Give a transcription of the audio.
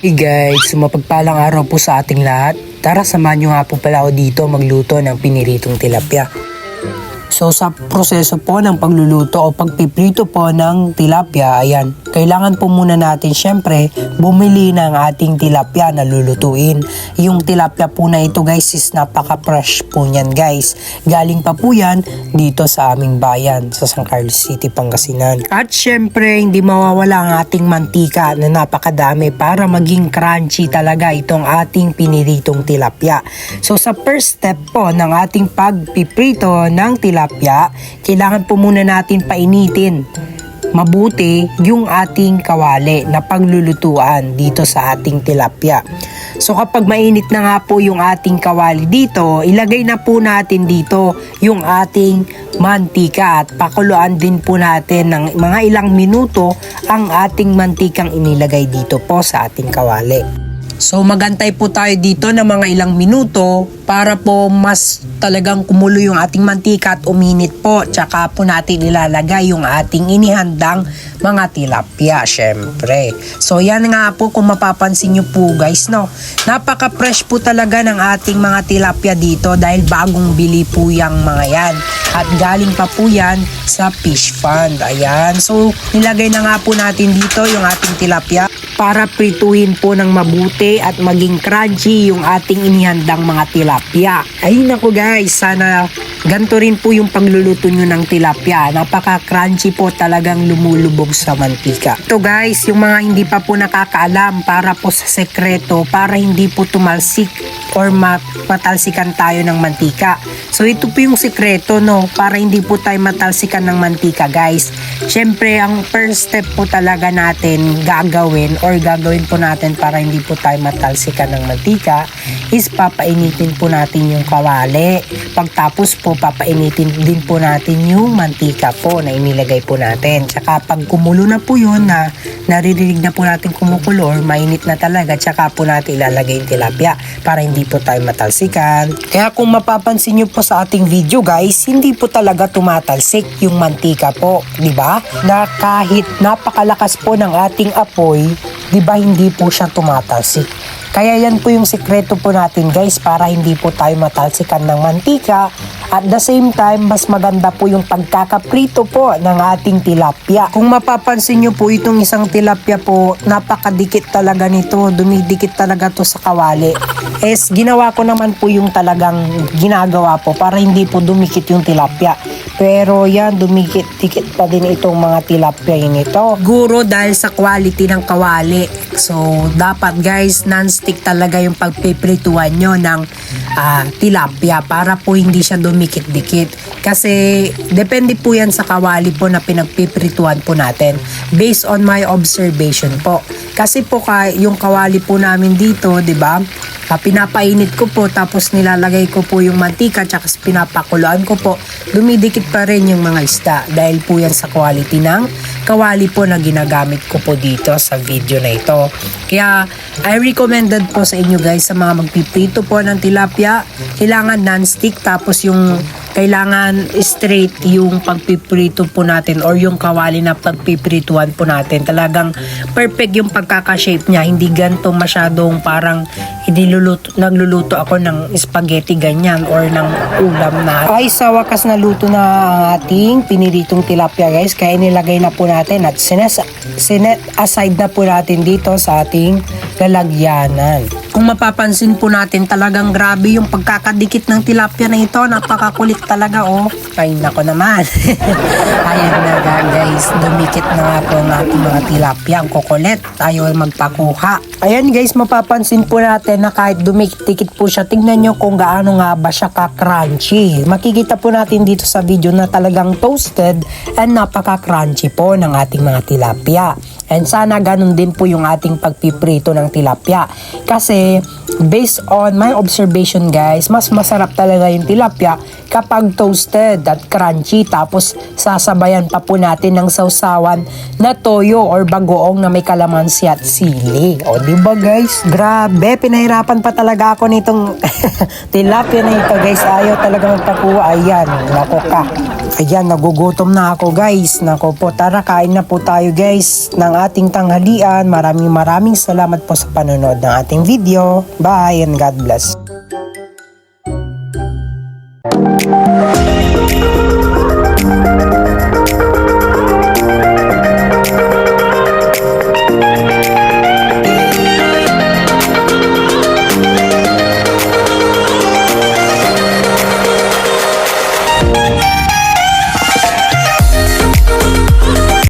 Hey guys, mapagpalang araw po sa ating lahat. Tara, samahan nyo nga po pala ako dito magluto ng piniritong tilapia. So sa proseso po ng pagluluto o pagpiprito po ng tilapia, ayan, kailangan po muna natin syempre bumili ng ating tilapia na lulutuin. Yung tilapia po na ito guys is napaka-fresh po niyan guys. Galing pa po yan dito sa aming bayan sa San Carlos City, Pangasinan. At syempre hindi mawawala ang ating mantika na napakadami para maging crunchy talaga itong ating piniritong tilapia. So sa first step po ng ating pagpiprito ng tilapia, kailangan po muna natin painitin mabuti yung ating kawali na paglulutuan dito sa ating tilapia. So kapag mainit na nga po yung ating kawali dito, ilagay na po natin dito yung ating mantika at pakuluan din po natin ng mga ilang minuto ang ating mantikang inilagay dito po sa ating kawali. So magantay po tayo dito ng mga ilang minuto para po mas talagang kumulo yung ating mantika at uminit po. Tsaka po natin ilalagay yung ating inihandang mga tilapia, syempre. So yan nga po kung mapapansin nyo po guys, no. Napaka-fresh po talaga ng ating mga tilapia dito dahil bagong bili po yung mga yan. At galing pa po yan sa fish fund. Ayan. So nilagay na nga po natin dito yung ating tilapia para prituhin po ng mabuti at maging crunchy yung ating inihandang mga tilapia. Ay nako guys, sana ganito rin po yung pagluluto nyo ng tilapia. Napaka-crunchy po talagang lumulubog sa mantika. Ito guys, yung mga hindi pa po nakakaalam para po sa sekreto para hindi po tumalsik or mat matalsikan tayo ng mantika. So ito po yung sekreto no, para hindi po tayo matalsikan ng mantika guys. Syempre ang first step po talaga natin gagawin or gagawin po natin para hindi po tayo matalsikan ng mantika is papainitin po natin yung kawali. Pagtapos po papainitin din po natin yung mantika po na inilagay po natin. Tsaka pag kumulo na po yun na naririnig na po natin kumukulo or mainit na talaga, tsaka po natin ilalagay yung tilapia para hindi po tayo matalsikan. Kaya kung mapapansin nyo po sa ating video guys, hindi po talaga tumatalsik yung mantika po, di ba? Na kahit napakalakas po ng ating apoy, di ba hindi po siya tumatalsik. Kaya yan po yung sikreto po natin guys para hindi po tayo matalsikan ng mantika at the same time mas maganda po yung pagkakaprito po ng ating tilapia. Kung mapapansin nyo po itong isang tilapia po napakadikit talaga nito dumidikit talaga to sa kawali. Es ginawa ko naman po yung talagang ginagawa po para hindi po dumikit yung tilapia. Pero yan, dumikit-dikit pa din itong mga tilapia yun ito. Guro dahil sa quality ng kawali. So, dapat guys, non-stick talaga yung pagpiprituan nyo ng ah, tilapia para po hindi siya dumikit-dikit. Kasi, depende po yan sa kawali po na pinagpiprituan po natin. Based on my observation po. Kasi po yung kawali po namin dito, di ba? Ah, pinapainit ko po tapos nilalagay ko po yung mantika tsaka pinapakuluan ko po. Dumidikit pa rin yung mga isda dahil po yan sa quality ng kawali po na ginagamit ko po dito sa video na ito. Kaya I recommended po sa inyo guys sa mga magpiprito po ng tilapia kailangan non-stick tapos yung kailangan straight yung pagpiprito po natin or yung kawali na pagpiprituan po natin. Talagang perfect yung pagkakashape niya. Hindi ganito masyadong parang hindi luluto, nagluluto ako ng spaghetti ganyan or ng ulam na. Ay, sa wakas na luto na ating piniritong tilapia guys. Kaya nilagay na po natin at sinet aside na po natin dito sa ating lalagyanan. Kung mapapansin po natin talagang grabe yung pagkakadikit ng tilapia na ito. Napakakulit talaga oh. Ay nako naman. Ayan na guys. Dumikit na nga po ang ating mga tilapia. Ang kukulit. Tayo ay magpakuha. Ayan guys, mapapansin po natin na kahit dumikit po siya. Tingnan nyo kung gaano nga ba siya ka-crunchy. Makikita po natin dito sa video na talagang toasted and napaka-crunchy po ng ating mga tilapia. And sana ganun din po yung ating pagpiprito ng tilapia. Kasi based on my observation guys, mas masarap talaga yung tilapia kapag toasted at crunchy. Tapos sasabayan pa po natin ng sausawan na toyo or bagoong na may kalamansi at sili. O di ba guys? Grabe, pinahirapan pa talaga ako nitong tilapia na ito guys. Ayaw talaga magpakuha. Ayan, nako ka. Ayan, nagugutom na ako guys. Nako po, tara kain na po tayo guys ng ating tanghalian. Maraming maraming salamat po sa panonood ng ating video. Bye and God bless.